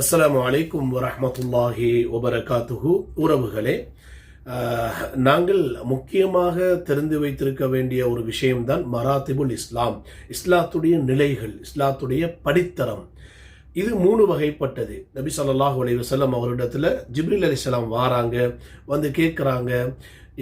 அஸ்லாம் அலைக்கும் வரமத்துல்லாஹி வபரகாத்துஹு. உறவுகளே நாங்கள் முக்கியமாக தெரிந்து வைத்திருக்க வேண்டிய ஒரு விஷயம்தான் மராத்திபுல் இஸ்லாம் இஸ்லாத்துடைய நிலைகள் இஸ்லாத்துடைய படித்தரம். இது மூணு வகைப்பட்டது. நபி ஸல்லல்லாஹு அலைஹி வஸல்லம் அவரிடத்துல ஜிப்ரில் அலிஸ்லாம் வாராங்க வந்து கேட்குறாங்க.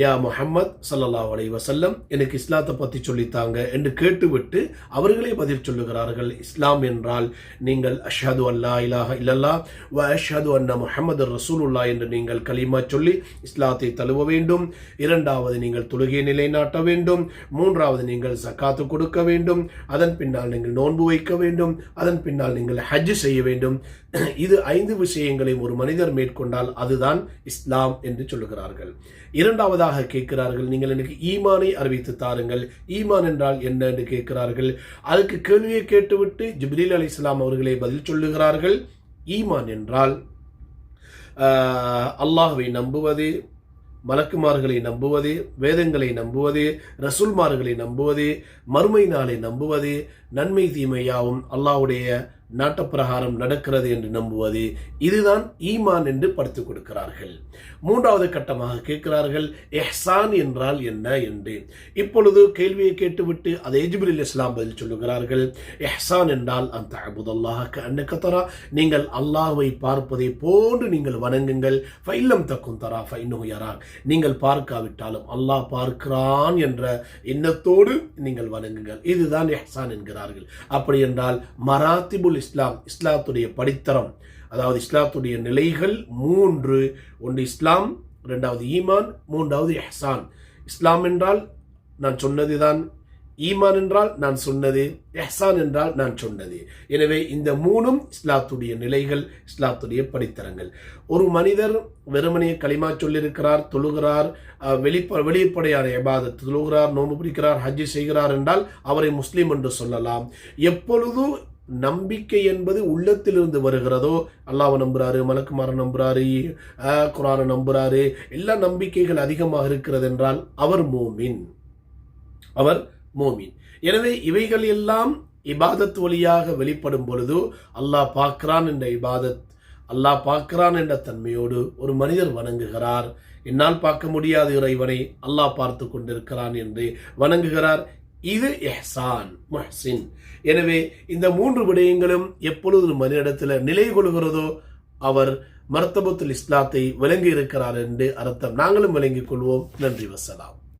யா முஹம்மத் சல்லல்லா அலைஹி வசல்லம் எனக்கு இஸ்லாத்தை பற்றி சொல்லித்தாங்க என்று கேட்டுவிட்டு அவர்களே பதில் சொல்லுகிறார்கள். இஸ்லாம் என்றால் நீங்கள் அஷது அல்லா இலாஹ இல்லல்லா வ அஷது அன்ன முஹம்மது ரசூலுல்லா என்று நீங்கள் கலிமா சொல்லி இஸ்லாத்தை தழுவ வேண்டும். இரண்டாவது நீங்கள் தொழுகையை நிலைநாட்ட வேண்டும். மூன்றாவது நீங்கள் சக்காத்து கொடுக்க வேண்டும். அதன் பின்னால் நீங்கள் நோன்பு வைக்க வேண்டும். அதன் பின்னால் நீங்கள் ஹஜ் செய்ய வேண்டும். இது ஐந்து விஷயங்களையும் ஒரு மனிதர் மேற்கொண்டால் அதுதான் இஸ்லாம் என்று சொல்லுகிறார்கள். இரண்டாவது இரண்டாவதாக கேட்கிறார்கள். நீங்கள் எனக்கு ஈமானை அறிவித்து தாருங்கள். ஈமான் என்றால் என்ன என்று கேட்கிறார்கள். அதுக்கு கேள்வியை கேட்டுவிட்டு ஜிப்ரீல் அலி இஸ்லாம் அவர்களே பதில் சொல்லுகிறார்கள். ஈமான் என்றால் அல்லாஹுவை நம்புவது மலக்குமார்களை நம்புவது வேதங்களை நம்புவது ரசூல்மார்களை நம்புவது மறுமை நாளை நம்புவது நன்மை தீமையாவும் அல்லாஹ்வுடைய நாட்டப்பிரகாரம் நடக்கிறது என்று நம்புவது இதுதான் ஈமான் என்று படுத்துக் கொடுக்கிறார்கள். மூன்றாவது கட்டமாக கேட்கிறார்கள் எஹ்சான் என்றால் என்ன? என்று. இப்பொழுது கேள்வியை கேட்டுவிட்டு அதை எஜிபில் இஸ்லாம் பதில் சொல்லுகிறார்கள் எஹ்சான் என்றால் அந்த அபுதல்லாஹ் அன்னகத்தரா நீங்கள் அல்லாஹை பார்ப்பதை போன்று நீங்கள் வணங்குங்கள். ஃபைல்லம் தக்கும் தரா ஃபைனோ யாரா நீங்கள் பார்க்காவிட்டாலும் அல்லாஹ் பார்க்கிறான் என்ற எண்ணத்தோடு நீங்கள் வணங்குங்கள். இதுதான் எஹ்சான் என்கிறார்கள். அப்படி என்றால் மராத்திபுல் இஸ்லாம் இஸ்லாத்துடைய படித்தரம் அதாவது இஸ்லாத்துடைய நிலைகள் மூன்று. ஒன்று இஸ்லாம் இரண்டாவது ஈமான் மூன்றாவது எஹ்சான் இஸ்லாம் என்றால் நான் சொன்னதுதான் ஈமான் என்றால் நான் சொன்னது எஹ்சான் என்றால் நான் சொன்னது. எனவே இந்த மூணும் இஸ்லாத்துடைய நிலைகள் இஸ்லாத்துடைய படித்தரங்கள். ஒரு மனிதர் வெறுமனையை களிமா சொல்லியிருக்கிறார் தொழுகிறார் வெளிப்ப வெளிப்படையான எபாத தொழுகிறார் நோன்பு பிடிக்கிறார் ஹஜ்ஜி செய்கிறார் என்றால் அவரை முஸ்லீம் என்று சொல்லலாம். எப்பொழுதும் நம்பிக்கை என்பது உள்ளத்திலிருந்து வருகிறதோ அல்லாவை நம்புறாரு மலக்குமாரை நம்புறாரு குரானை நம்புறாரு எல்லா நம்பிக்கைகள் அதிகமாக இருக்கிறது என்றால் அவர் மோமின். அவர் மோமின். எனவே இவைகள் எல்லாம் இபாதத் வழியாக வெளிப்படும் பொழுது அல்லாஹ் பார்க்கிறான் என்ற இபாதத் அல்லாஹ் பார்க்கிறான் என்ற தன்மையோடு ஒரு மனிதர் வணங்குகிறார். என்னால் பார்க்க முடியாத இறைவனை அல்லாஹ் பார்த்து கொண்டிருக்கிறான் என்று வணங்குகிறார். இது எஹ்சான் மஹ்சின். எனவே இந்த மூன்று விடயங்களும் எப்பொழுது ஒரு மனிதனிடத்தில் நிலை கொள்கிறதோ அவர் மர்த்தபத்துல் இஸ்லாத்தை விளங்கி இருக்கிறார் என்று அர்த்தம். நாங்களும் விளங்கிக் கொள்வோம். நன்றி வசலாம்.